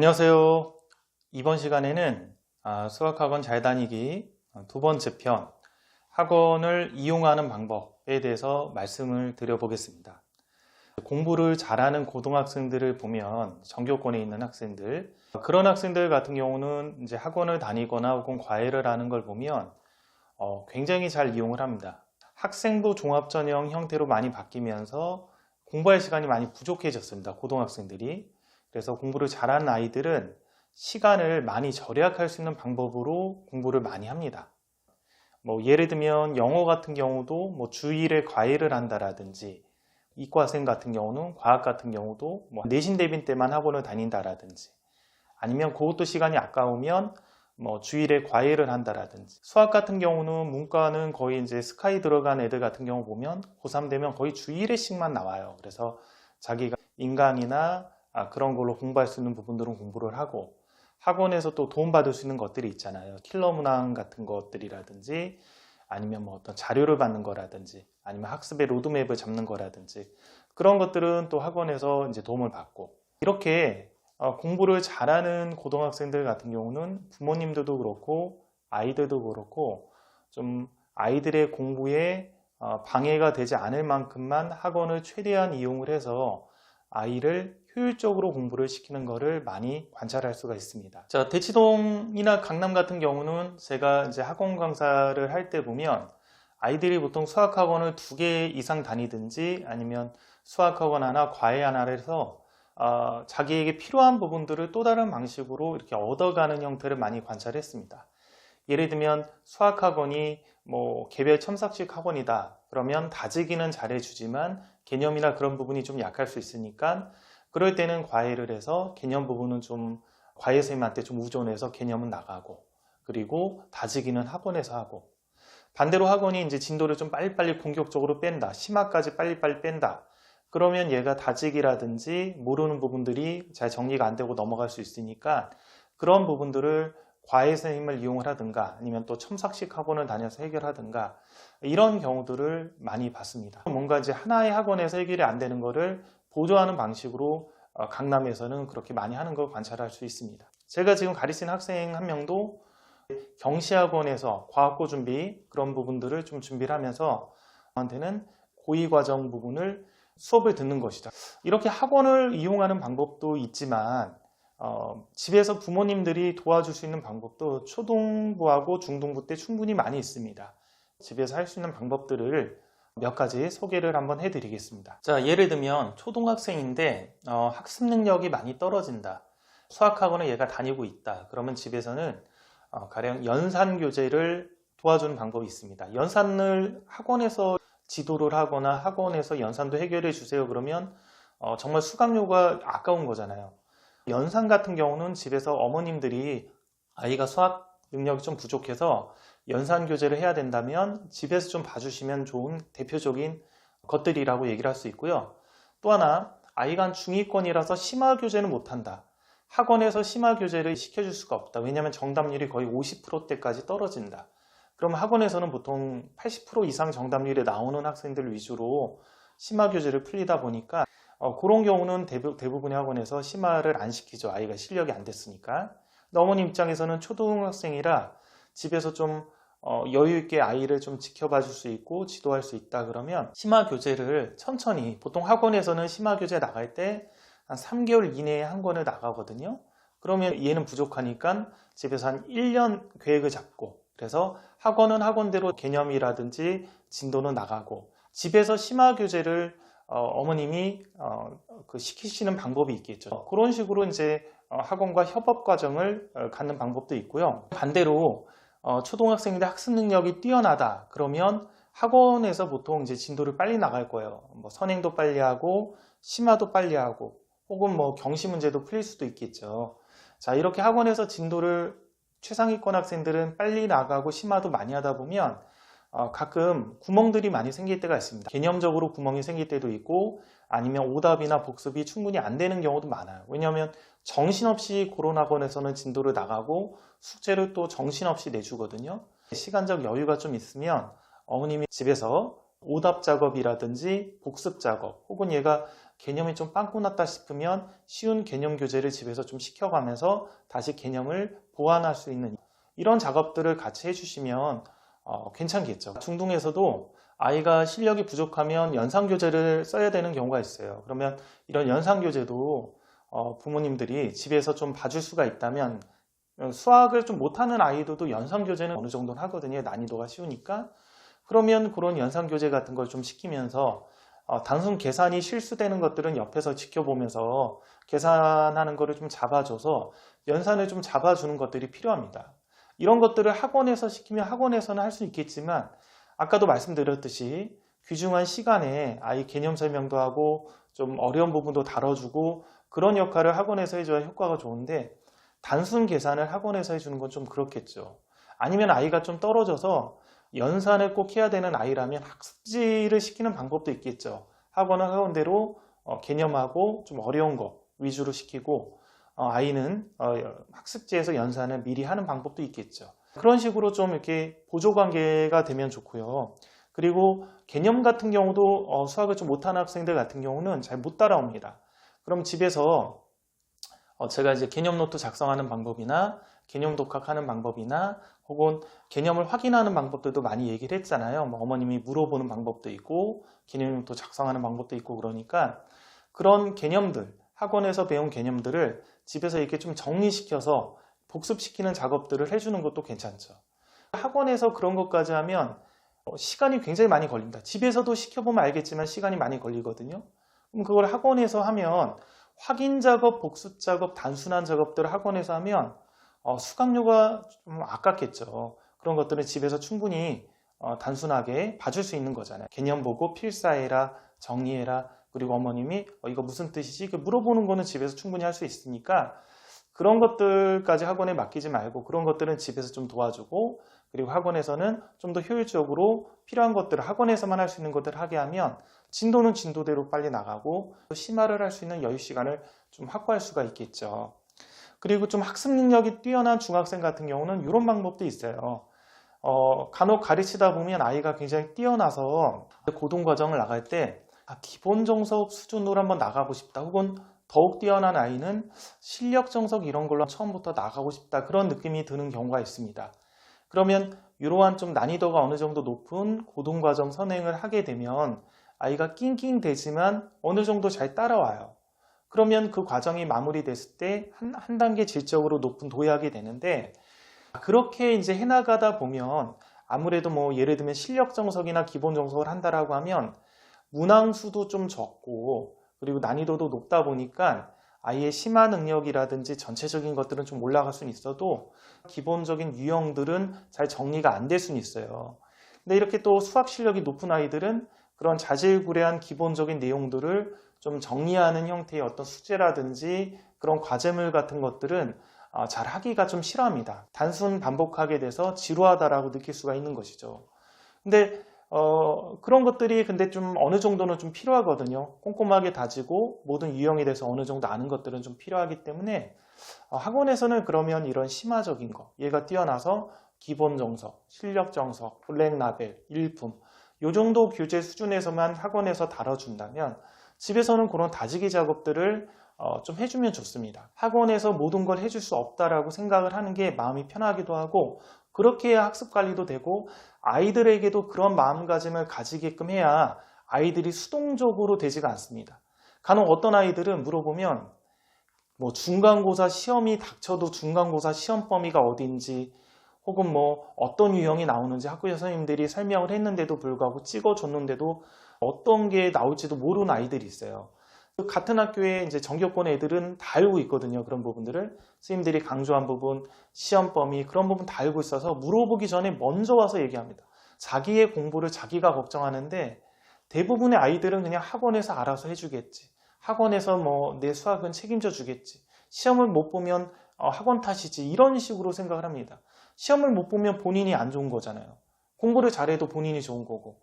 안녕하세요. 이번 시간에는 아, 수학학원 잘 다니기 어, 두 번째 편 학원을 이용하는 방법에 대해서 말씀을 드려보겠습니다. 공부를 잘하는 고등학생들을 보면 전교권에 있는 학생들 그런 학생들 같은 경우는 이제 학원을 다니거나 혹은 과외를 하는 걸 보면 어, 굉장히 잘 이용을 합니다. 학생부 종합전형 형태로 많이 바뀌면서 공부할 시간이 많이 부족해졌습니다. 고등학생들이. 그래서 공부를 잘하는 아이들은 시간을 많이 절약할 수 있는 방법으로 공부를 많이 합니다. 뭐 예를 들면 영어 같은 경우도 뭐 주일에 과외를 한다라든지 이과생 같은 경우는 과학 같은 경우도 뭐 내신 대비 때만 학원을 다닌다라든지 아니면 그것도 시간이 아까우면 뭐 주일에 과외를 한다라든지 수학 같은 경우는 문과는 거의 이제 스카이 들어간 애들 같은 경우 보면 고3 되면 거의 주일에씩만 나와요. 그래서 자기가 인강이나 아, 그런 걸로 공부할 수 있는 부분들은 공부를 하고 학원에서 또 도움받을 수 있는 것들이 있잖아요. 킬러 문항 같은 것들이라든지 아니면 뭐 어떤 자료를 받는 거라든지 아니면 학습의 로드맵을 잡는 거라든지 그런 것들은 또 학원에서 이제 도움을 받고 이렇게 어, 공부를 잘하는 고등학생들 같은 경우는 부모님들도 그렇고 아이들도 그렇고 좀 아이들의 공부에 어, 방해가 되지 않을 만큼만 학원을 최대한 이용을 해서 아이를 효율적으로 공부를 시키는 것을 많이 관찰할 수가 있습니다. 자, 대치동이나 강남 같은 경우는 제가 이제 학원 강사를 할 때 보면 아이들이 보통 수학학원을 두 개 이상 다니든지 아니면 수학학원 하나, 과외 하나를 해서 어, 자기에게 필요한 부분들을 또 다른 방식으로 이렇게 얻어가는 형태를 많이 관찰했습니다. 예를 들면 수학학원이 뭐 개별 첨삭식 학원이다. 그러면 다지기는 잘해주지만 개념이나 그런 부분이 좀 약할 수 있으니까 그럴 때는 과외를 해서 개념 부분은 좀 과외 선생님한테 좀 우존해서 개념은 나가고 그리고 다지기는 학원에서 하고 반대로 학원이 이제 진도를 좀 빨리빨리 공격적으로 뺀다. 심화까지 빨리빨리 뺀다. 그러면 얘가 다지기라든지 모르는 부분들이 잘 정리가 안 되고 넘어갈 수 있으니까 그런 부분들을 과외 선생님을 이용을 하든가 아니면 또 첨삭식 학원을 다녀서 해결하든가 이런 경우들을 많이 봤습니다. 뭔가 이제 하나의 학원에서 해결이 안 되는 거를 보조하는 방식으로 어, 강남에서는 그렇게 많이 하는 걸 관찰할 수 있습니다. 제가 지금 가르치는 학생 한 명도 경시학원에서 과학고 준비 그런 부분들을 좀 준비를 하면서 저한테는 고위 과정 부분을 수업을 듣는 것이다. 이렇게 학원을 이용하는 방법도 있지만 어, 집에서 부모님들이 도와줄 수 있는 방법도 초등부하고 중등부 때 충분히 많이 있습니다. 집에서 할 수 있는 방법들을 몇 가지 소개를 한번 해드리겠습니다. 자, 예를 들면 초등학생인데 어, 학습 능력이 많이 떨어진다. 수학학원을 얘가 다니고 있다. 그러면 집에서는 어, 가령 연산 교재를 도와주는 방법이 있습니다. 연산을 학원에서 지도를 하거나 학원에서 연산도 해결해 주세요. 그러면 어, 정말 수강료가 아까운 거잖아요. 연산 같은 경우는 집에서 어머님들이 아이가 수학 능력이 좀 부족해서 연산 교재를 해야 된다면 집에서 좀 봐주시면 좋은 대표적인 것들이라고 얘기를 할 수 있고요. 또 하나 아이가 중위권이라서 심화 교재는 못한다. 학원에서 심화 교재를 시켜줄 수가 없다. 왜냐하면 정답률이 거의 50%대까지 떨어진다. 그럼 학원에서는 보통 80% 이상 정답률이 나오는 학생들 위주로 심화 교재를 풀리다 보니까 어, 그런 경우는 대부, 대부 분의 학원에서 심화를 안 시키죠. 아이가 실력이 안 됐으니까. 어머님 입장에서는 초등학생이라 집에서 좀 어, 여유 있게 아이를 좀 지켜봐 줄 수 있고 지도할 수 있다 그러면 심화 교재를 천천히 보통 학원에서는 심화 교재 나갈 때 한 3개월 이내에 한 권을 나가거든요. 그러면 얘는 부족하니까 집에서 한 1년 계획을 잡고 그래서 학원은 학원대로 개념이라든지 진도는 나가고 집에서 심화 교재를 어, 머님이 어, 그 시키시는 방법이 있겠죠. 그런 식으로 이제 어, 학원과 협업 과정을 어, 갖는 방법도 있고요. 반대로 어, 초등학생인데 학습 능력이 뛰어나다. 그러면 학원에서 보통 이제 진도를 빨리 나갈 거예요. 뭐 선행도 빨리 하고 심화도 빨리 하고 혹은 뭐 경시 문제도 풀릴 수도 있겠죠. 자 이렇게 학원에서 진도를 최상위권 학생들은 빨리 나가고 심화도 많이 하다 보면 어, 가끔 구멍들이 많이 생길 때가 있습니다. 개념적으로 구멍이 생길 때도 있고 아니면 오답이나 복습이 충분히 안 되는 경우도 많아요. 왜냐하면 정신없이 고론학원에서는 진도를 나가고 숙제를 또 정신없이 내주거든요. 시간적 여유가 좀 있으면 어머님이 집에서 오답 작업이라든지 복습 작업 혹은 얘가 개념이 좀 빵꾸 났다 싶으면 쉬운 개념 교재를 집에서 좀 시켜가면서 다시 개념을 보완할 수 있는 이런 작업들을 같이 해주시면 어, 괜찮겠죠. 중등에서도 아이가 실력이 부족하면 연상 교재를 써야 되는 경우가 있어요. 그러면 이런 연상 교재도 어, 부모님들이 집에서 좀 봐줄 수가 있다면 어, 수학을 좀 못하는 아이들도 연상 교재는 어느 정도는 하거든요. 난이도가 쉬우니까. 그러면 그런 연상 교재 같은 걸 좀 시키면서 어, 단순 계산이 실수되는 것들은 옆에서 지켜보면서 계산하는 거를 좀 잡아줘서 연산을 좀 잡아주는 것들이 필요합니다. 이런 것들을 학원에서 시키면 학원에서는 할 수 있겠지만 아까도 말씀드렸듯이 귀중한 시간에 아이 개념 설명도 하고 좀 어려운 부분도 다뤄주고 그런 역할을 학원에서 해줘야 효과가 좋은데 단순 계산을 학원에서 해주는 건 좀 그렇겠죠. 아니면 아이가 좀 떨어져서 연산을 꼭 해야 되는 아이라면 학습지를 시키는 방법도 있겠죠. 학원은 학원대로 어, 개념하고 좀 어려운 거 위주로 시키고 어, 아이는 어, 학습지에서 연산을 미리 하는 방법도 있겠죠. 그런 식으로 좀 이렇게 보조 관계가 되면 좋고요. 그리고 개념 같은 경우도 어, 수학을 좀 못하는 학생들 같은 경우는 잘 못 따라옵니다. 그럼 집에서 어, 제가 이제 개념 노트 작성하는 방법이나 개념 독학하는 방법이나 혹은 개념을 확인하는 방법들도 많이 얘기를 했잖아요. 뭐 어머님이 물어보는 방법도 있고 개념 노트 작성하는 방법도 있고 그러니까 그런 개념들 학원에서 배운 개념들을 집에서 이렇게 좀 정리시켜서 복습시키는 작업들을 해주는 것도 괜찮죠. 학원에서 그런 것까지 하면 어, 시간이 굉장히 많이 걸립니다. 집에서도 시켜보면 알겠지만 시간이 많이 걸리거든요. 그럼 그걸 학원에서 하면 확인 작업, 복습 작업, 단순한 작업들을 학원에서 하면 어, 수강료가 좀 아깝겠죠. 그런 것들은 집에서 충분히 어, 단순하게 봐줄 수 있는 거잖아요. 개념 보고 필사해라, 정리해라, 그리고 어머님이 어, 이거 무슨 뜻이지? 물어보는 거는 집에서 충분히 할 수 있으니까 그런 것들까지 학원에 맡기지 말고 그런 것들은 집에서 좀 도와주고 그리고 학원에서는 좀 더 효율적으로 필요한 것들을 학원에서만 할 수 있는 것들을 하게 하면 진도는 진도대로 빨리 나가고 심화를 할 수 있는 여유 시간을 좀 확보할 수가 있겠죠. 그리고 좀 학습 능력이 뛰어난 중학생 같은 경우는 이런 방법도 있어요. 어, 간혹 가르치다 보면 아이가 굉장히 뛰어나서 고등 과정을 나갈 때 아, 기본 정석 수준으로 한번 나가고 싶다. 혹은 더욱 뛰어난 아이는 실력 정석 이런 걸로 처음부터 나가고 싶다. 그런 느낌이 드는 경우가 있습니다. 그러면 이러한 좀 난이도가 어느 정도 높은 고등 과정 선행을 하게 되면 아이가 낑낑대지만 어느 정도 잘 따라와요. 그러면 그 과정이 마무리됐을 때한 한 단계 질적으로 높은 도약이 되는데 그렇게 이제 해나가다 보면 아무래도 뭐 예를 들면 실력 정석이나 기본 정석을 한다라고 하면 문항수도 좀 적고 그리고 난이도도 높다 보니까 아이의 심화 능력이라든지 전체적인 것들은 좀 올라갈 수는 있어도 기본적인 유형들은 잘 정리가 안 될 수는 있어요. 근데 이렇게 또 수학 실력이 높은 아이들은 그런 자질구레한 기본적인 내용들을 좀 정리하는 형태의 어떤 숙제라든지 그런 과제물 같은 것들은 어, 잘 하기가 좀 싫어합니다. 단순 반복하게 돼서 지루하다라고 느낄 수가 있는 것이죠. 근데 어, 그런 것들이 근데 좀 어느 정도는 좀 필요하거든요. 꼼꼼하게 다지고 모든 유형에 대해서 어느 정도 아는 것들은 좀 필요하기 때문에 어, 학원에서는 그러면 이런 심화적인 거, 얘가 뛰어나서 기본 정석, 실력 정석, 블랙 라벨, 일품 요 정도 교재 수준에서만 학원에서 다뤄준다면 집에서는 그런 다지기 작업들을 어, 좀 해주면 좋습니다. 학원에서 모든 걸 해줄 수 없다라고 생각을 하는 게 마음이 편하기도 하고 그렇게 해야 학습 관리도 되고 아이들에게도 그런 마음가짐을 가지게끔 해야 아이들이 수동적으로 되지가 않습니다. 간혹 어떤 아이들은 물어보면 뭐 중간고사 시험이 닥쳐도 중간고사 시험 범위가 어딘지 혹은 뭐 어떤 유형이 나오는지 학교 선생님들이 설명을 했는데도 불구하고 찍어줬는데도 어떤 게 나올지도 모르는 아이들이 있어요. 같은 학교에 이제 전교권 애들은 다 알고 있거든요. 그런 부분들을. 선생님들이 강조한 부분, 시험 범위, 그런 부분 다 알고 있어서 물어보기 전에 먼저 와서 얘기합니다. 자기의 공부를 자기가 걱정하는데 대부분의 아이들은 그냥 학원에서 알아서 해주겠지. 학원에서 뭐 내 수학은 책임져 주겠지. 시험을 못 보면 어, 학원 탓이지. 이런 식으로 생각을 합니다. 시험을 못 보면 본인이 안 좋은 거잖아요. 공부를 잘해도 본인이 좋은 거고.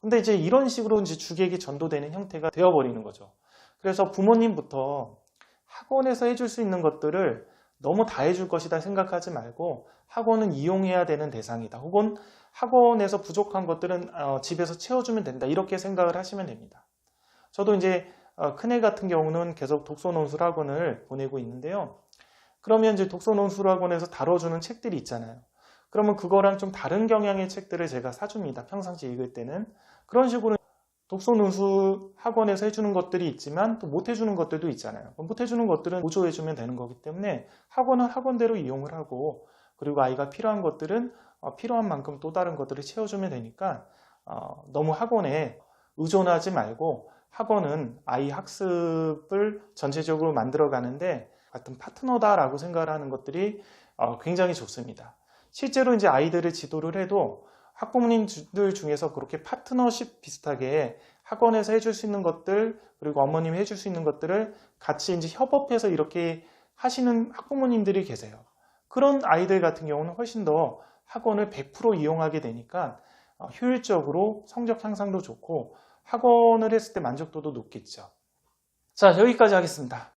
근데 이제 이런 식으로 이제 주객이 전도되는 형태가 되어버리는 거죠. 그래서 부모님부터 학원에서 해줄 수 있는 것들을 너무 다 해줄 것이다 생각하지 말고 학원은 이용해야 되는 대상이다. 혹은 학원에서 부족한 것들은 어, 집에서 채워주면 된다. 이렇게 생각을 하시면 됩니다. 저도 이제 어, 큰애 같은 경우는 계속 독서 논술 학원을 보내고 있는데요. 그러면 이제 독서 논술 학원에서 다뤄주는 책들이 있잖아요. 그러면 그거랑 좀 다른 경향의 책들을 제가 사줍니다. 평상시 읽을 때는. 그런 식으로 독서 논술 학원에서 해주는 것들이 있지만 또 못 해주는 것들도 있잖아요. 못 해주는 것들은 보조해주면 되는 거기 때문에 학원은 학원대로 이용을 하고 그리고 아이가 필요한 것들은 어, 필요한 만큼 또 다른 것들을 채워주면 되니까 어, 너무 학원에 의존하지 말고 학원은 아이 학습을 전체적으로 만들어 가는데 같은 파트너다라고 생각을 하는 것들이 어, 굉장히 좋습니다. 실제로 이제 아이들을 지도를 해도 학부모님들 중에서 그렇게 파트너십 비슷하게 학원에서 해줄 수 있는 것들 그리고 어머님이 해줄 수 있는 것들을 같이 이제 협업해서 이렇게 하시는 학부모님들이 계세요. 그런 아이들 같은 경우는 훨씬 더 학원을 100% 이용하게 되니까 어, 효율적으로 성적 향상도 좋고 학원을 했을 때 만족도도 높겠죠. 자, 여기까지 하겠습니다.